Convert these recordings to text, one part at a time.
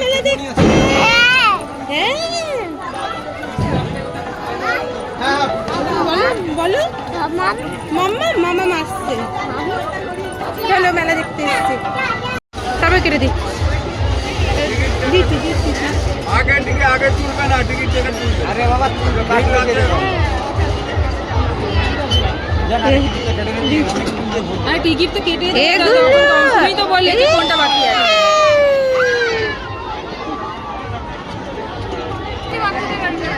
মেলা দেখতে হ্যাঁ। বলো। মাম্মা মামা আসছে। চলো মেলা দেখতে এসেছি। তারপর কেটে দিই। আগে টিকে আগে তুলবে না টিকিট টিকিট আরে বাবা তুলবে কাজ টিকিট তো কেটে তুমি তো বললে কোনটা বাকি আছে এ কি রে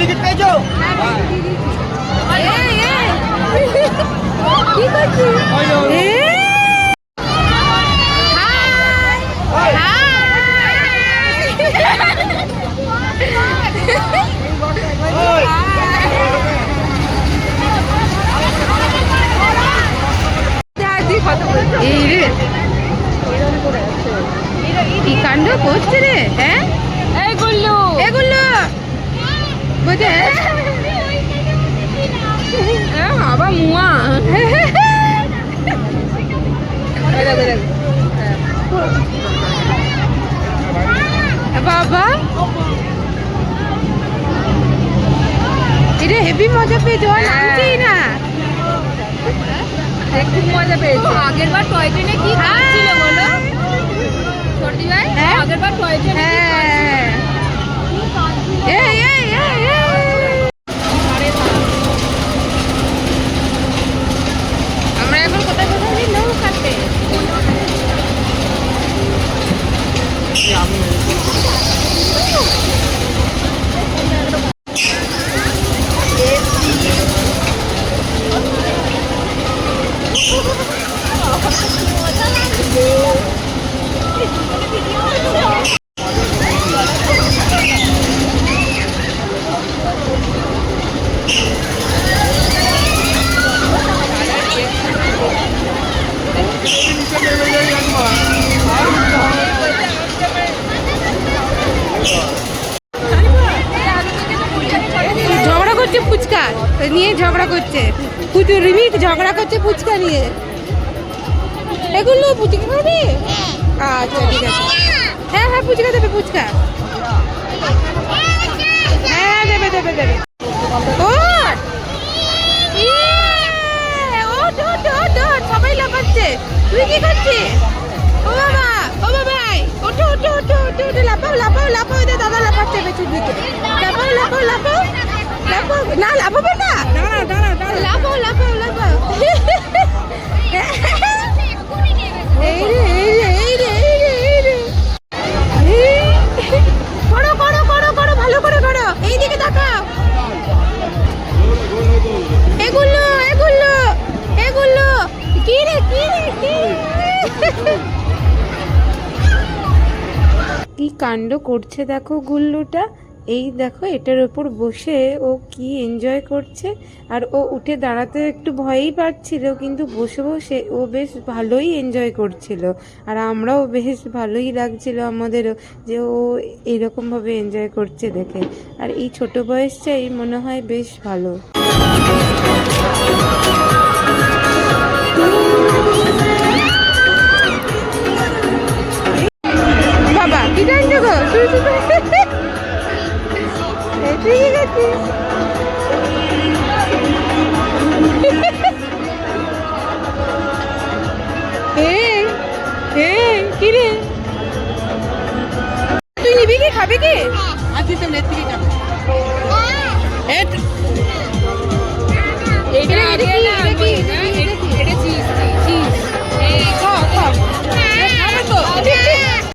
টিকিট পেয়েছ? কাণ্ড করছে রে হ্যাঁ এই গল্লু। এগুলো বুঝে হ্যাঁ বাবা মুয়া। বাবা এটা হেভি মজা পেয়ে জল নামছেই না। খুব মজা পেয়েছে। আগের বার টয় ট্রেনে কি খাচ্ছিল বলো? সর্দি ভাই হ্যাঁ? আগের বার টয় ট্রেনে নিয়ে ঝগড়া করছে। পুজো রিমিক ঝগড়া করছে ফুচকা নিয়ে। এগুলো ফুচকা খাবে? আচ্ছা ঠিক আছে। হ্যাঁ হ্যাঁ ফুচকা দেবে ফুচকা হ্যাঁ দেবে দেবে দেবে! ইয়ে! সবাই লাফাচ্ছে। তুই কি করছিস? ও বাবা, ও বাবাই ওঠো ওঠো ওঠো ওঠো ওঠো, লাফাও লাফাও লাফাও দাদা লাফাচ্ছে পেছন দিকে। লাফাও লাফাও লাফাও। কাণ্ড করছে দেখো গুল্লুটা। এই দেখো এটার ওপর বসে ও কি এনজয় করছে। আর ও উঠে দাঁড়াতে একটু ভয়ই পাচ্ছিল, কিন্তু বসে বসে ও বেশ ভালোই এনজয় করছিল। আর আমরাও বেশ ভালোই লাগছিল আমাদেরও যে ও এইরকমভাবে এনজয় করছে দেখে। আর এই ছোট বয়সটাই মনে হয় বেশ ভালো। গো তুই তুই কি করছিস এই এই কি রে? তুই নিবি কি? খাবি কি? আজকে তো নেত্রী খাবে